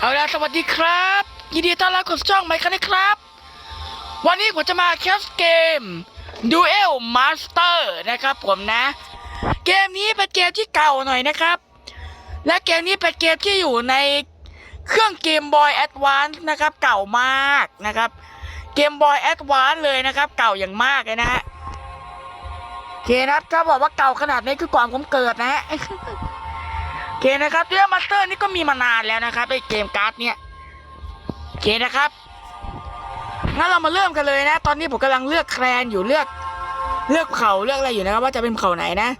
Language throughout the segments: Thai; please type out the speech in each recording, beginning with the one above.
เอาละสวัสดีครับ ยินดีต้อนรับเข้าสู่ช่องไมค์กันนะครับ วันนี้ผมจะมาแคสเกม Duel Master นะครับผมนะ เกมนี้เป็นเกมที่เก่าหน่อยนะครับ และเกมนี้เป็นเกมที่อยู่ในเครื่องเกมบอยแอดวานซ์นะครับ เก่ามากนะครับ เกมบอยแอดวานซ์เลยนะครับ เก่าอย่างมากเลยนะฮะโอเคนะครับถ้าบอกว่าเก่าขนาดนี้คือก่อนผมเกิดนะฮะ เคนะครับเรื่องมาสเตอร์นี่ก็มีมานานแล้วนะครับไอเกมการ์ดเนี่ยโอเคนะครับงั้นเรามาเริ่มกันเลยนะ ตอนนี้ผมกำลังเลือกแคลนอยู่เลือก เลือกเผ่าเลือกอะไรอยู่นะครับว่าจะเป็นเผ่าไหนนะ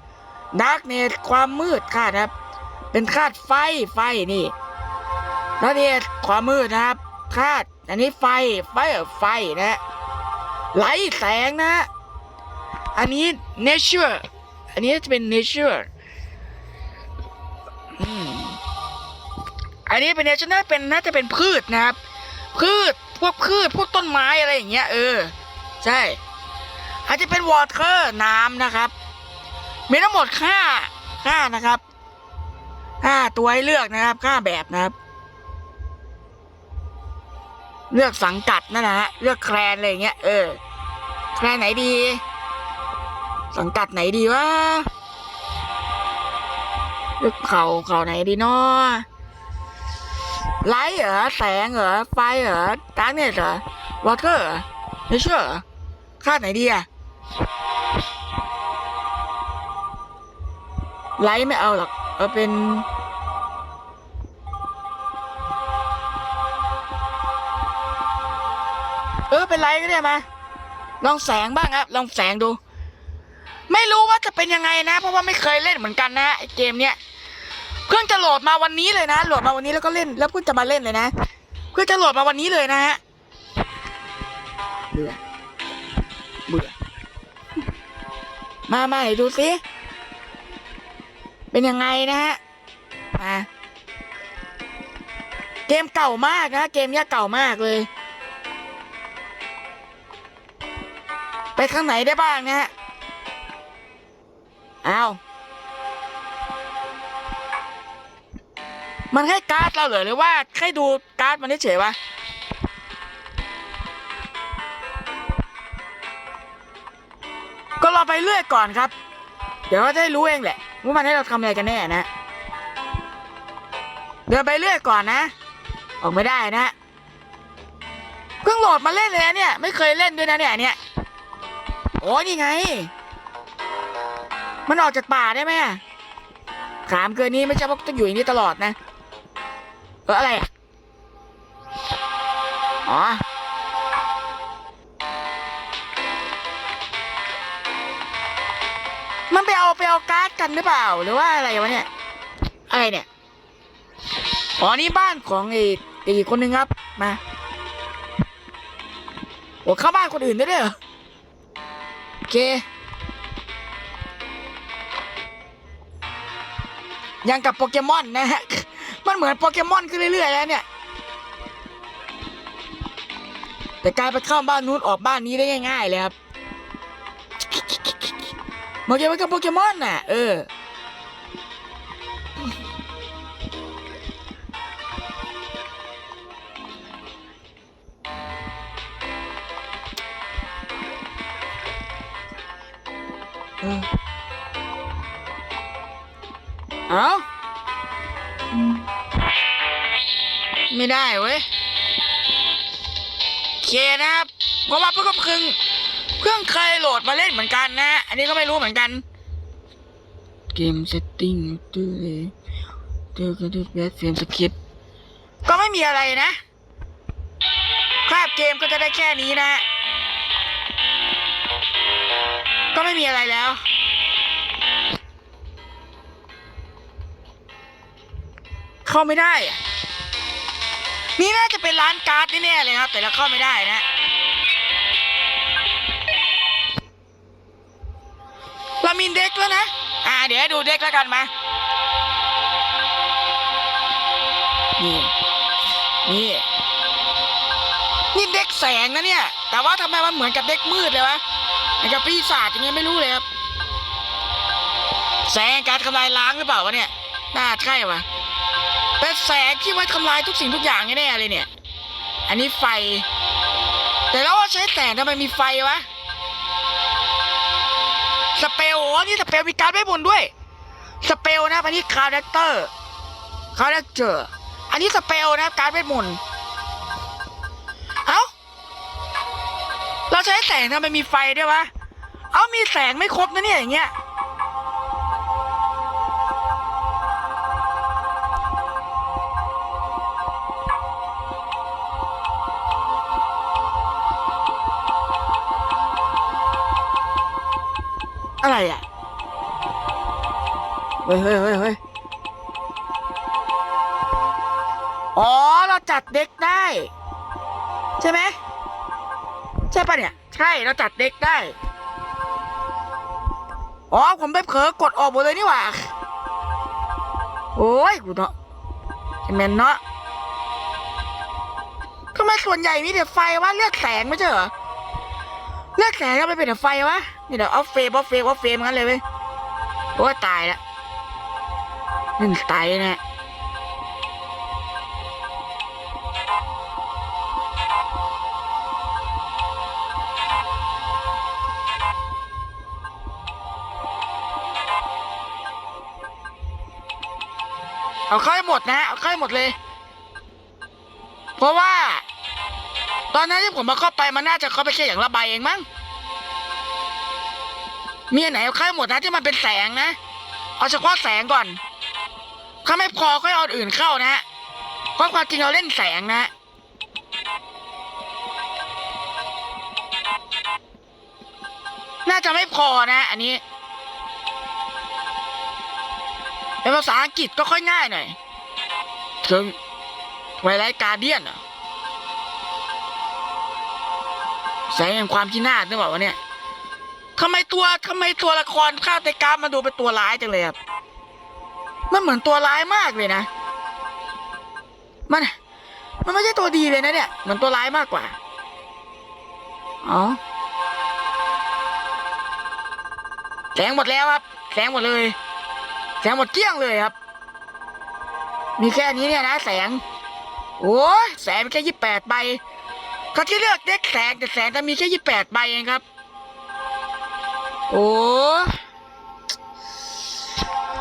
ดาร์กเนตความมืดคาดครับ เป็นคาดไฟไฟนี่แล้วนี่ความมืดนะครับคาดอันนี้ไฟไฟไฟนะฮะไหลแสงนะ อันนี้ nature อันนี้จะเป็น nature อืม อันนี้เป็นเนชั่นน่าเป็นน่าจะเป็นพืชนะครับ พืชพวกพืชพวกต้นไม้อะไรอย่างเงี้ยเออ ใช่อาจจะเป็นวอเตอร์น้ำนะครับ มีทั้งหมดห้าห้านะครับห้าตัวให้เลือกนะครับห้าแบบนะครับ เลือกสังกัดนั่นนะฮะเลือกแคลนอะไรอย่างเงี้ยเออแคลนไหนดี สังกัดไหนดีวะ ลือกเขาเขาไหนดีเนาะไลท์เหรอแสงเหรอไฟเหรอดาร์กเนสเหรอวอเตอร์เหรอเนเชอร์เหรอคาดไหนดีอะไลท์ไม่เอาหรอกเอาเป็นเออเป็นไลท์ก็ได้มา ลองแสงบ้างครับ ลองแสงดู ไม่รู้ว่าจะเป็นยังไงนะ เพราะว่าไม่เคยเล่นเหมือนกันนะไอเกมเนี้ยเพิ่งจะโหลดมาวันนี้เลยนะโหลดมาวันนี้แล้วก็เล่นแล้วเพิ่งจะมาเล่นเลยนะเพิ่งจะโหลดมาวันนี้เลยนะฮะเบื่อเบื่อมามาไหนดูสิเป็นยังไงนะฮะมาเกมเก่ามากนะเกมเนี้ยเก่ามากเลย ไปข้างไหนได้บ้างนะฮะ อ้าว มันให้การ์ดเราเหรอหรือว่าให้ดูการ์ดมันเฉยวะ ก็รอไปเรื่อยก่อนครับ เดี๋ยวเราจะได้รู้เองแหละ ว่ามันให้เราทำอะไรกันแน่นะ เดินไปเรื่อยก่อนนะ ออกไม่ได้นะเพิ่งโหลดมาเล่นเลยเนี่ย ไม่เคยเล่นด้วยนะเนี่ยเนี่ย โอ้นี่ไง มันออกจากป่าได้ไหมขามเกินนี้ไม่ใช่ว่าต้องอยู่อย่างนี้ตลอดนะ เอออะไรอะอ๋อมันไปเอาไปเอาการ์ดกันหรือเปล่าหรือว่าอะไรวะเนี่ยอะไรเนี่ยอ๋อนี่บ้านของไอ้ไอ้คนหนึ่งครับมาโอ้เข้าบ้านคนอื่นได้ด้วยเหรอโอเค ยังกับโปเกมอนนะฮะ มันเหมือนโปเกมอนขึ้นเรื่อยๆแล้วเนี่ย แต่กลายไปเข้าบ้านนู้นออกบ้านนี้ได้ง่ายๆเลยครับโปเกมอนกับโปเกมอนน่ะ เออ เคนะครับเพราะว่าเพิ่งเพิ่งเพิ่งเคยโหลดมาเล่นเหมือนกันนะ อันนี้ก็ไม่รู้เหมือนกันเกมเซตติ้งตื้อเลยตื้อก็ตื้อแบสเฟรมสคริปก็ไม่มีอะไรนะภาพเกมก็จะได้แค่นี้นะ ก็ไม่มีอะไรแล้วเข้าไม่ได้ นี่น่าจะเป็นร้านการ์ดแน่ๆเลยครับ แต่เราเข้าไม่ได้นะเรามีเด็กแล้วนะ อ่า เดี๋ยวดูเด็กแล้วกันมานี่นี่นี่เด็กแสงนะเนี่ย แต่ว่าทำไมมันเหมือนกับเด็กมืดเลยวะเหมือนกับปีศาจอย่างเงี้ยไม่รู้เลยครับ แสงการทำลายล้างหรือเปล่าวะเนี่ย น่าใช่วะ เป็นแสงที่ไว้ทำลายทุกสิ่งทุกอย่างแน่ๆเลยเนี่ย อันนี้ไฟ แต่แล้วว่าใช้แสงทำไมมีไฟวะ สเปลโอ้นี่สเปลมีการไม่บนด้วย สเปลนะครับอันนี้คาแรคเตอร์คาแรคเตอร์อันนี้สเปลนะการดเวทมนเอ้า เราใช้แสงทำไมมีไฟด้วยวะ เอ้ามีแสงไม่ครบนะเนี่ยอย่างเงี้ย อะไรอะ เฮ้ยเฮ้ยเฮ้ยเฮ้ยอ๋อ เราจัดเด็กได้ ใช่ไหม ใช่ปะเนี่ย ใช่ เราจัดเด็กได้ อ๋อ ผมไปเผลอกดออกหมดเลยนี่หว่า โอ้ย กูเนาะแมนเนาะทำไมส่วนใหญ่มีแต่ไฟวะเลือกแสงไม่ใช่เหรอ เลือกแสงก็ไมเป็นแต่ไฟวะ นี่เดี๋ยวเอาเฟรมเอาเฟรมเอาเฟรมงั้นเลยเว้ยโอ้ยตายละนี่ตายนะเอาเข้าให้หมดนะเอาเข้าให้หมดเลย เพราะว่า ตอนนั้นที่ผมมาเข้าไปมันน่าจะเข้าไปแค่อย่างละใบเองมั้ง มีอันไหนเอาเข้าหมดนะที่มันเป็นแสงนะ เอาเฉพาะแสงก่อน ถ้าไม่พอค่อยเอาอื่นเข้านะฮะเพราะความจริงเราเล่นแสงนะน่าจะไม่พอนะ อันนี้เป็นภาษาอังกฤษก็ค่อยง่ายหน่อยเชิงไวไลการเดียนเหรอแสงแห่งความที่น่าดนึกบอกว่าเนี่ย ทำไมตัวทำไมตัวละครฆาตกรรมมันดูเป็นตัวร้ายจังเลยครับมันเหมือนตัวร้ายมากเลยนะ มัน มันไม่ใช่ตัวดีเลยนะเนี่ย เหมือนตัวร้ายมากกว่า อ๋อ แสงหมดแล้วครับ แสงหมดเลย แสงหมดเกลี้ยงเลยครับ มีแค่นี้เนี่ยนะแสง โอ้ยแสงมีแค่ยี่แปดใบเขาที่เลือกเด็กแสงแต่แสงจะมีแค่ยี่แปดใบเองครับ โอ้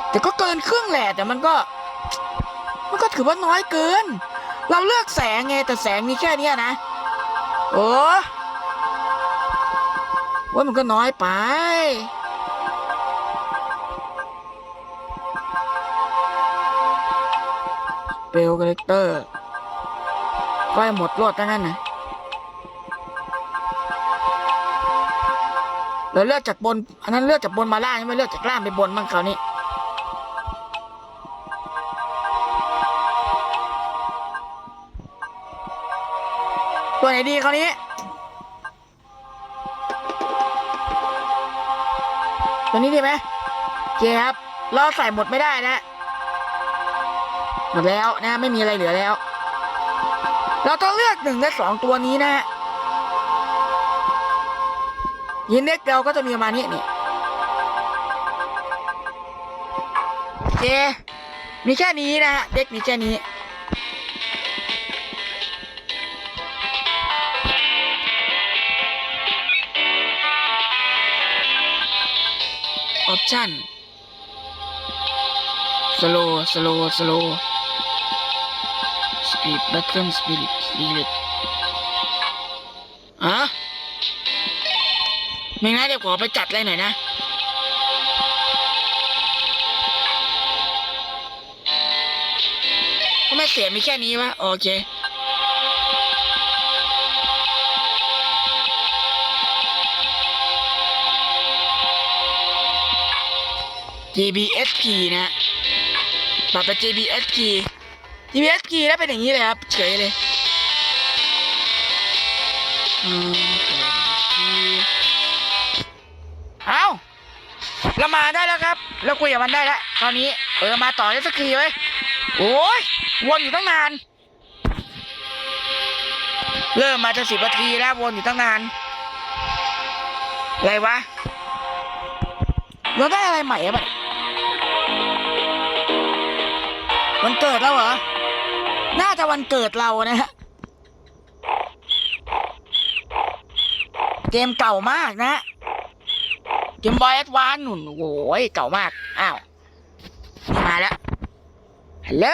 แต่ก็เกินครึ่งแหละแต่มันก็ มันก็ถือว่าน้อยเกิน เราเลือกแสงไงแต่แสงมีแค่เนี้ยนะโอ้ว่ามันก็น้อยไปเปลคาแรคเตอร์ก็ให้หมดรอดทั้งนั้นนะ เราเลือกจากบน อันนั้นเลือกจากบนมาล่างไม่เลือกจากล่างไปบนบ้างคราวนี้ตัวไหนดีคราวนี้ตัวนี้ดีไหมโอเคครับเราใส่หมดไม่ได้นะหมดแล้วนะไม่มีอะไรเหลือแล้ว เราต้องเลือกหนึ่งในสองตัวนี้นะฮะ ยินเด็กเราก็จะมีประมาณนี้นี่โอเคมีแค่นี้นะฮะเด็กมีแค่นี้ออปชั่นสโลสโลสโลสปีดแบทเทิลสปิริตสปิริตอะ ไม่งั้นเดี๋ยวขอไปจัดอะไรหน่อยนะทำไม่เสียมีแค่นี้วะ โอเค GBSP นะปรับเป็น GBSP GBSP แล้วเป็นอย่างนี้เลยครับ เฉยเลย อืม มาได้แล้วครับ เราคุยกับมันได้แล้วตอนนี้เออมาต่อได้สักทีเว้ยโอ้ยวนอยู่ตั้งนาน เริ่มมาจะสิบนาทีแล้ววนอยู่ตั้งนานอะไรวะเราได้อะไรใหม่อะบัดมันเกิดแล้วเหรอ น่าจะวันเกิดเรานะฮะ เกมเก่ามากนะ เกมบอยแอดวานหนุนโอ้ยเก่ามาก อ้าว มาแล้ว ฮัลโหล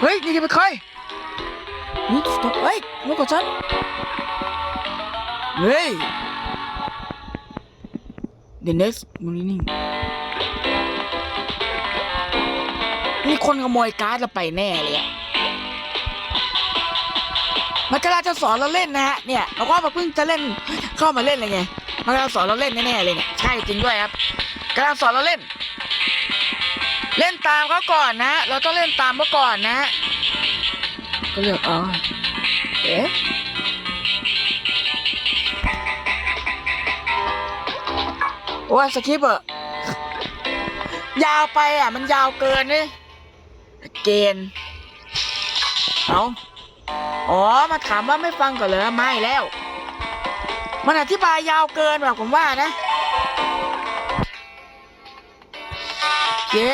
เฮ้ย นี่จะเป็นใครนี่เฮ้ยมึงกดฉัน เฮ้ย The next morning มีคนขโมยการ์ดเราไปแน่เลยอะ มันกำลังจะสอนเราเล่นนะฮะเนี่ยเราก็มาเพิ่งจะเล่นเข้ามาเล่นเลยไงมันกำลังสอนเราเล่นแน่ๆเลยเนี่ยใช่จริงด้วยครับกำลังสอนเราเล่น เล่นตามเขาก่อนนะเราต้องเล่นตามเขาก่อนนะก็เลือกอ๋อเอ๊ะโอ้ยสคริปต์อะยาวไปอะ มันยาวเกินนี่เกณฑ์เอา อ๋อ มาถามว่าไม่ฟังก่อนเลยไม่แล้ว มันอธิบายยาวเกินแบบผมว่านะเย้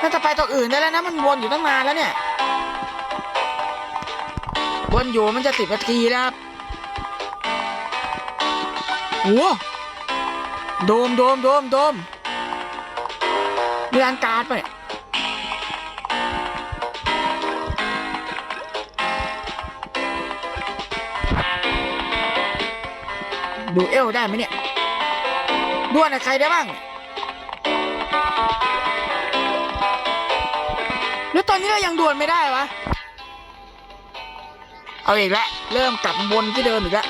น่าจะไปตัวอื่นได้แล้วนะ มันวนอยู่ตั้งนานแล้วเนี่ย วนอยู่มันจะสิบนาทีแล้วครับโอ้โดมโดมโดมโดมมีร้านการ์ดปเนี่ย ดูเอลได้ไหมเนี่ยดวลกับใครได้บ้าง แล้วตอนนี้เรายังด่วลไม่ได้วะ เอาอีกแล้วเริ่มกลับวนที่เดิมอีกแล้ว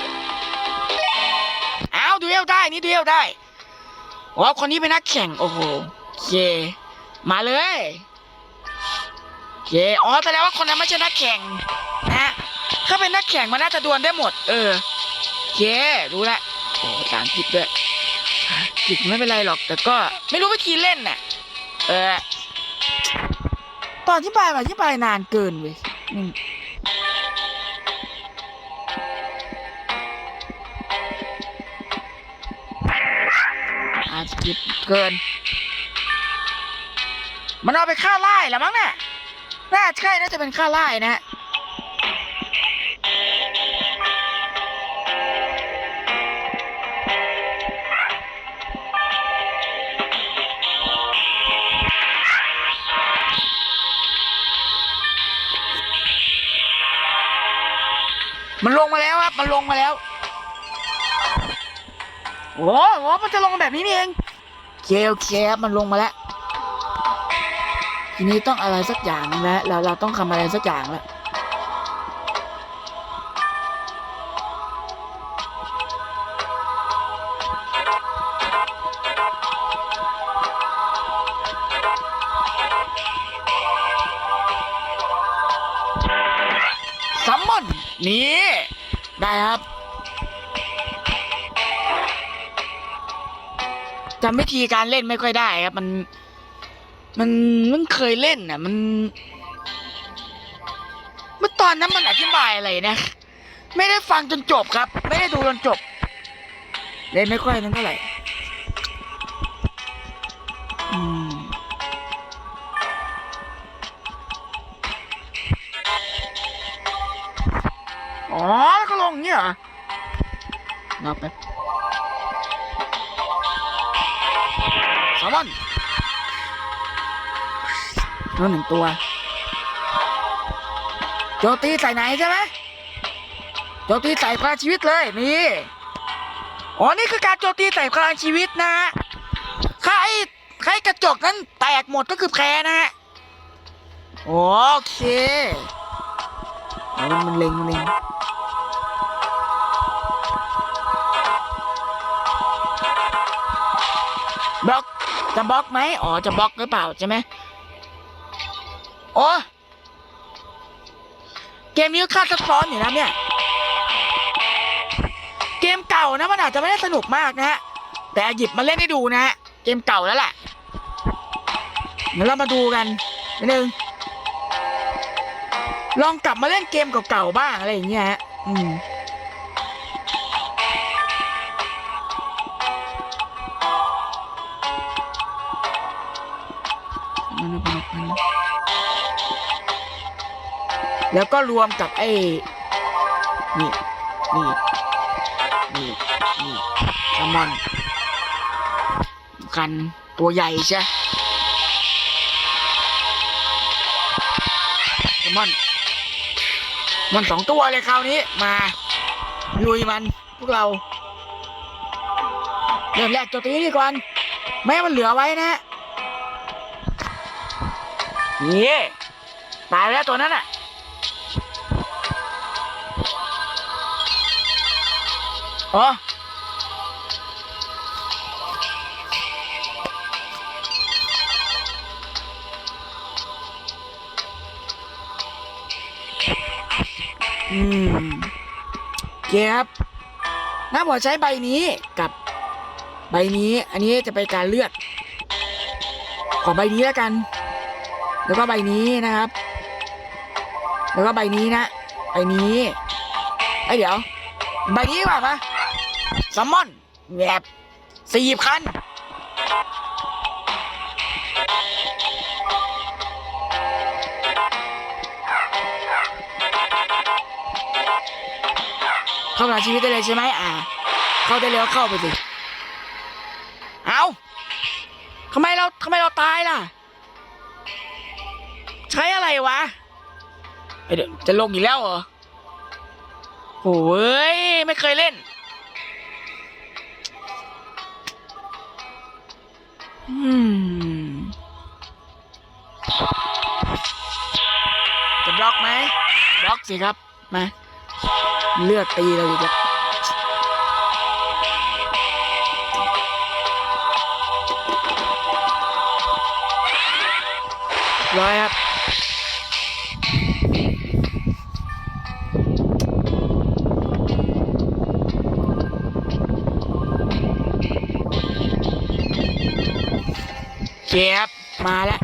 เอาดูเอลได้นี่ดูเอลได้อ๋อคนนี้เป็นนักแข่งโอ้โหเคมาเลยเคอ๋อแสดงว่าคนนั้นไม่ใช่นักแข่งนะถ้าเป็นนักแข่งมันน่าจะดวลได้หมด เออเครู้ละ โอ้ภาษาอังกฤษด้วยภาษาอังกฤษไม่เป็นไรหรอก แต่ก็ไม่รู้วิธีเล่นน่ะ เออ ตอนที่ไปมาที่ไปนานเกินเว้ยอืมอาจจะคิดเกิน มันเอาไปฆ่าไล่แหละมั้งเนี่ยน่าใช่น่าจะเป็นฆ่าไล่นะ มาแล้วครับมันลงมาแล้วโอ้โหมันจะลงแบบนี้นี่เองเคโอเคครับมันลงมาแล้ว ทีนี้ต้องอะไรสักอย่างหนึ่งแล้วเราเราต้องทำอะไรสักอย่างแล้ว จำวิธีการเล่นไม่ค่อยได้ครับ มัน มันเพิ่เคยเล่นน่ะ มันเมื่อตอนนั้นมันอธิบายอะไรนะ ไม่ได้ฟังจนจบครับ ไม่ได้ดูจนจบ เล่นไม่ค่อยนั้นเท่าไหร่อ๋อแล้วก็ลงอย่างเนี่ยเหรอรอแป๊บ แซลมอนตัวหนึ่งตัว โจตีใส่ไหนใช่ไหมโจตีใส่พลังชีวิตเลยนี่อ๋อนี่คือการโจตีใส่พลังชีวิตนะฮะใครใครกระจกนั้นแตกหมดก็คือแพ้นะฮะโอเคอ๋อมันเล็งมันเล็ง จะบล็อกไหมอ๋อ จะบล็อกหรือเปล่าใช่ไหมโอ้เกมนี้ค่าซับซ้อนอยู่นะเนี่ย เกมเก่านะมันอาจจะไม่ได้สนุกมากนะฮะ แต่หยิบมาเล่นให้ดูนะฮะ เกมเก่าแล้วแหละเดี๋ยวเรามาดูกันนิดนึง ลองกลับมาเล่นเกมเก่าๆบ้างอะไรอย่างเงี้ยฮะ อืม แล้วก็รวมกับไอ้นี่นี่นี่นี่แซลมอนกันตัวใหญ่ใช่แซลมอนมันสองตัวเลยคราวนี้มาลุยมันพวกเราเริ่มแรกโจมตีนี่ก่อนไม่มันเหลือไว้นะนี่ตายแล้วตัวนั้นอะ อ๋ออืมเก็บน้าผมใช้ใบนี้กับใบนี้ อันนี้จะไปการเลือด ขอใบนี้แล้วกัน แล้วก็ใบนี้นะครับ แล้วก็ใบนี้นะ ใบนี้ไอเดี๋ยว ใบนี้ดีกว่าปะ ซัมอนแบบสี่พันเข้ามาชีวิตได้เลยใช่ไหมอ่า เข้าได้แล้วเข้าไปสิ เอาทำไมเราทำไมเราตายล่ะ ใช้อะไรวะเดี๋ยวจะลงอีกแล้วเหรอโอ้ยไม่เคยเล่น จะบล็อกไหมบล็อกสิครับ มา เลือดตีเราอีกแล้วร้อยครับ เจ็บมาแล้ว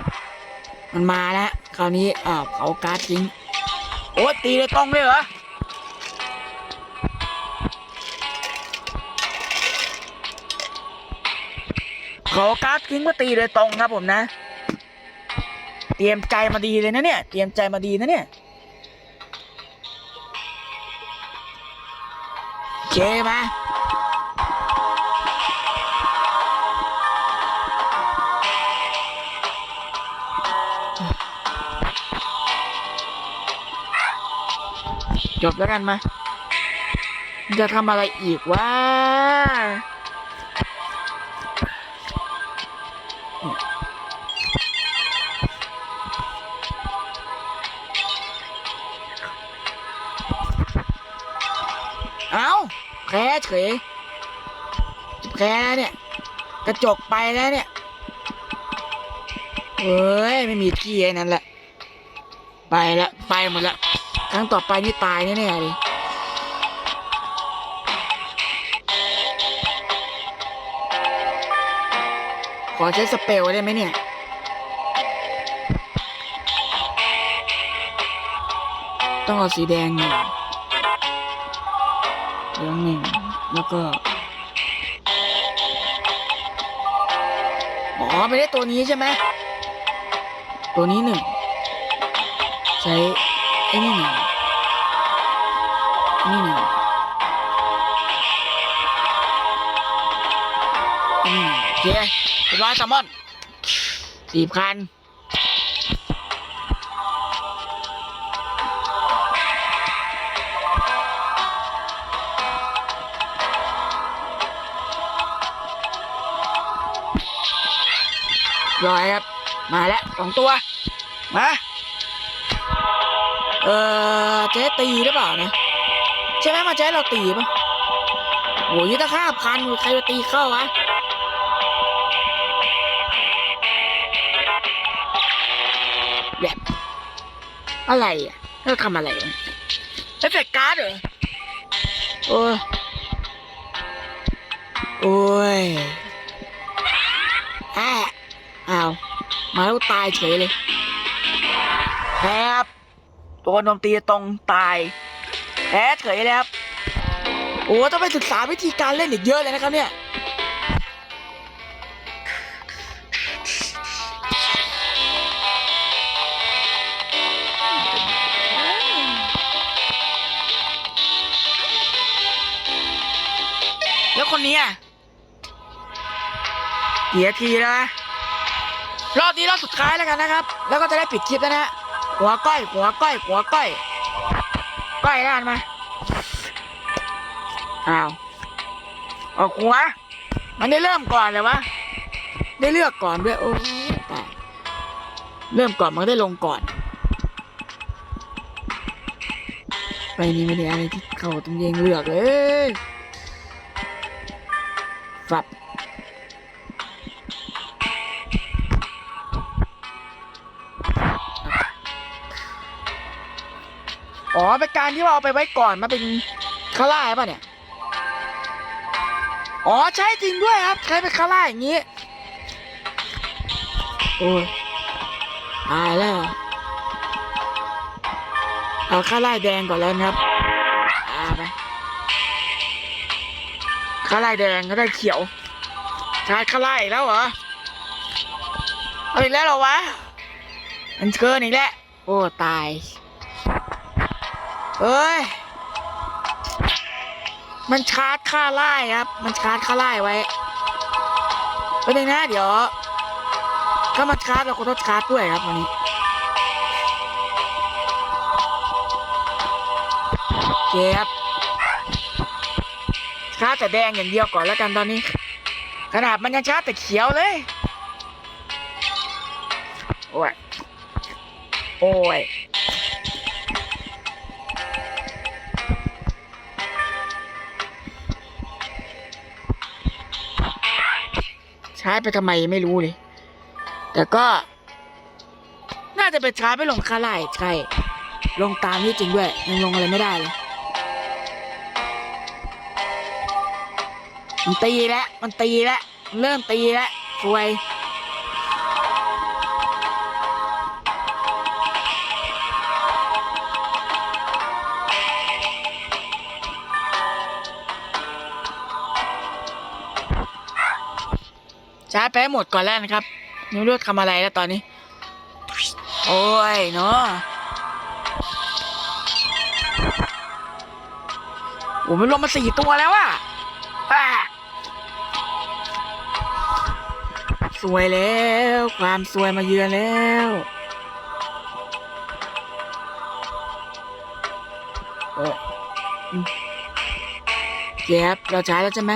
มันมาแล้ว คราวนี้อ้าวเผาการ์ดทิ้งโอ้ตีเลยต้องเลยเหรอเผาการ์ดทิ้งเพื่อตีเลยตรงครับผมนะ เตรียมใจมาดีเลยนะเนี่ย เตรียมใจมาดีนะเนี่ยเคมา จบแล้วกันมา จะทำอะไรอีกวะเอาแพ้เฉยแพ้เนี่ย กระจกไปแล้วเนี่ยเอ้ย ไม่มีที่ไอ้นั่นแหละ ไปละ ไปหมดละ รั้งต่อไปนี่ตายแน่ๆเลยขอใช้สเปลได้ไหมเนี่ย ต้องเอาสีแดงหนึ่งเหลืองหนึ่งแล้วก็อ๋อไม่ได้ตัวนี้ใช่ไหม ตัวนี้หนึ่ง ใช้ไอ้นี่หนึ่ง นี่หนึ่งไอ้นี่หนึ่งโอเคเรียบร้อยแซลมอนสี่พันร้อยครับ มาแล้วสองตัว มา เออเจ๊ตีหรือเปล่านะ ช่ไหมมาเจ๊เราตีปะโหยี่ตั้งห้าพันใครจะตีเข้าวะแบบอะไรอะเราทำอะไรวะเอฟเฟกต์การ์ดเหรอ โอ้ย โอ้ยแอะอ้าว มาแล้วตายเฉยเลยแอบตัวนมตีตรงตาย แพ้เฉยเลยครับ โอ้ต้องไปศึกษาวิธีการเล่นอีกเยอะเลยนะครับเนี่ย แล้วคนนี้อะเกียทีนะ รอบนี้รอบสุดท้ายแล้วกันนะครับ แล้วก็จะได้ปิดคลิปแล้วนะ หัวก้อย หัวก้อย หัวก้อย ก้อยด้านมาอ้าวออกหัวมันได้เริ่มก่อนเลยวะ ได้เลือกก่อนด้วย โอ้ยตายเริ่มก่อนมันก็ได้ลงก่อน ไปนี่ไม่ได้อะไรที่เขาต้องเยงเลือกเลย อ๋อเป็นการที่ว่าเอาไปไว้ก่อนมาเป็นคาร่าป่ะเนี่ย อ๋อใช่จริงด้วยครับ ใช้เป็นคาร่าอย่างนี้ โอ้ยตายแล้ว เอาข้าไล่แดงก่อนแล้วครับอาไปข้าไล่แดงก็ได้เขียวชาร์จข้าไล่อีกแล้วเหรอ เอาอีกแล้วเหรอวะ มันเกินอีกแล้ว โอ้ตาย เอ้ย มันชาร์จค่าไล่ครับ มันชาร์จค่าไล่ไว้เป็นยังนะเดี๋ยว ถ้ามันชาร์จเราก็ต้องชาร์จด้วยครับวันนี้เก็บชาร์จแต่แดงอย่างเดียวก่อนแล้วกันตอนนี้ ขนาดมันยังชาร์จแต่เขียวเลย โอ้ย โอ้ย ช้ไปทำไมไม่รู้เลย แต่ก็ น่าจะเป็นชาร์จไปลงคาไล่ใช่ ลงตามที่จริงด้วยยังลงอะไรไม่ได้เลยมันตีแล้วมันตีแล้วเริ่มตีแล้วสวย ไปให้หมดก่อนแล้วนะครับไม่รู้ทำอะไรแล้วตอนนี้ โอ้ยเนาะโอ้มันลงมาสี่ตัวแล้วอะอะสวยแล้ว ความสวยมาเยือนแล้วโอ้อืมเก็บเราใช้แล้วใช่ไหม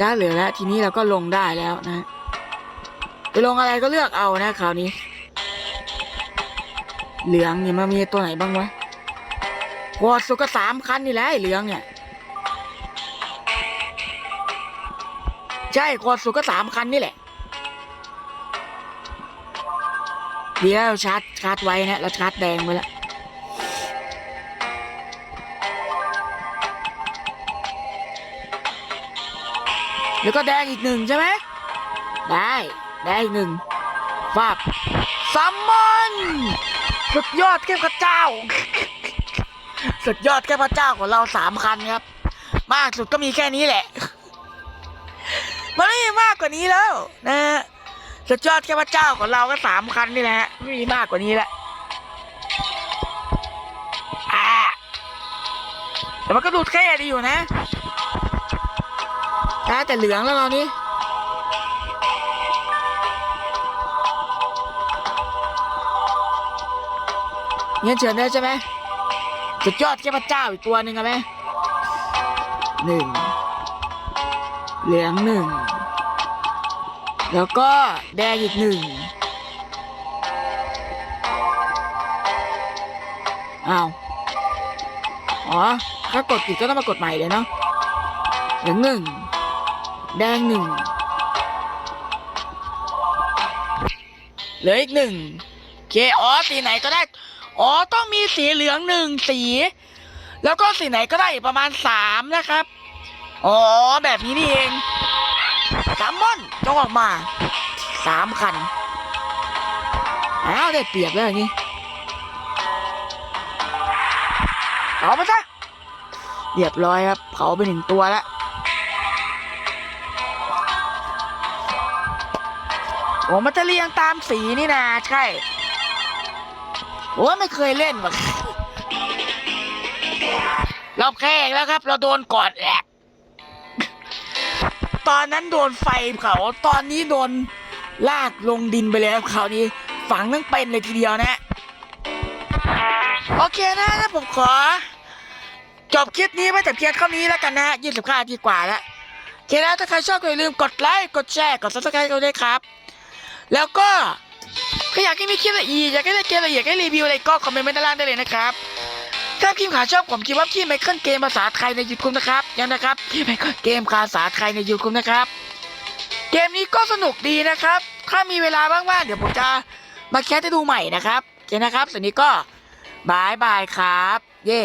จ้าเหลือแล้ว ทีนี้เราก็ลงได้แล้วนะจะลงอะไรก็เลือกเอานะคราวนี้ เหลืองเนี่ยมันมีตัวไหนบ้างวะวอดสุก็สามคันนี่แหละเหลืองเนี่ย ใช่วอดสุก็สามคันนี่แหละเดี๋ยวชาร์จชาร์จไว้นะเราชาร์จแดงไว้แล้ว แล้วก็แดงอีกหนึ่งใช่ไหม ได้ แดงอีกหนึ่งฟาบซัมมอนสุดยอดเทพเจ้า สุดยอดแค่พระเจ้าของเราสามคันครับ มากสุดก็มีแค่นี้แหละ มันไม่มีมากกว่านี้แล้ว นะฮะสุดยอดแค่พระเจ้าของเราก็สามคันนี่แหละไม่มีมากกว่านี้แล้วแต่มันก็ดูเท่ดีอยู่นะ นะแต่เหลืองแล้วเรานี่เงี้ยเชิญได้ใช่ไหมสุดยอดแค่พระเจ้าอีกตัวหนึ่งอะไหมหนึ่งเหลืองหนึ่งแล้วก็แดงอีกหนึ่งอ้าวอ๋อถ้ากดผิดก็ต้องมากดใหม่เลยเนาะเหลืองหนึ่ง แดงหนึ่งเหลืออีกหนึ่งเคอ๋อสีไหนก็ได้ อ๋อต้องมีสีเหลืองหนึ่งสี แล้วก็สีไหนก็ได้อีกประมาณสามนะครับ อ๋อแบบนี้นี่เองสามมอนต้องออกมาสามคันอ้าวได้เปรียบแล้วนี้เอาไปซะเรียบร้อยครับเผาไปหนึ่งตัวแล้ว โอ้มันจะเรียงตามสีนี่นะใช่โอ้ไม่เคยเล่นว่ะรอบแรกแล้วครับ เราโดนกอดแหลกตอนนั้นโดนไฟเผาตอนนี้โดนลากลงดินไปแล้วคราวนี้ฝังทั้งเป็นเลยทีเดียวนะ โอเคนะถ้าผมขอ จบคลิปนี้ไว้แต่เพียงเท่านี้แล้วกันนะยี่สิบห้านาทีกว่าแล้วโอเคนะถ้าใครชอบก็อย่าลืมกดไลค์กดแชร์กดซับสไครต์กันด้วยครับ แล้วก็ถ้าอยากให้มีคลิปอะไรอีกอยากให้เล่นเกมอะไรอยากให้รีวิวอะไรก็คอมเมนต์ไว้ด้านล่างได้เลยนะครับถ้าพิมพ์ขาชอบผมคิดว่าที่ไมเคิลเกมภาษาไทยในยูทูบนะครับยังนะครับที่ไมเคิลเกมภาษาไทยในยูทูบนะครับเกมนี้ก็สนุกดีนะครับ ถ้ามีเวลาว่างๆเดี๋ยวผมจะมาแคสให้ดูใหม่นะครับโอเคนะครับส่วนนี้ก็บายบายครับ เย่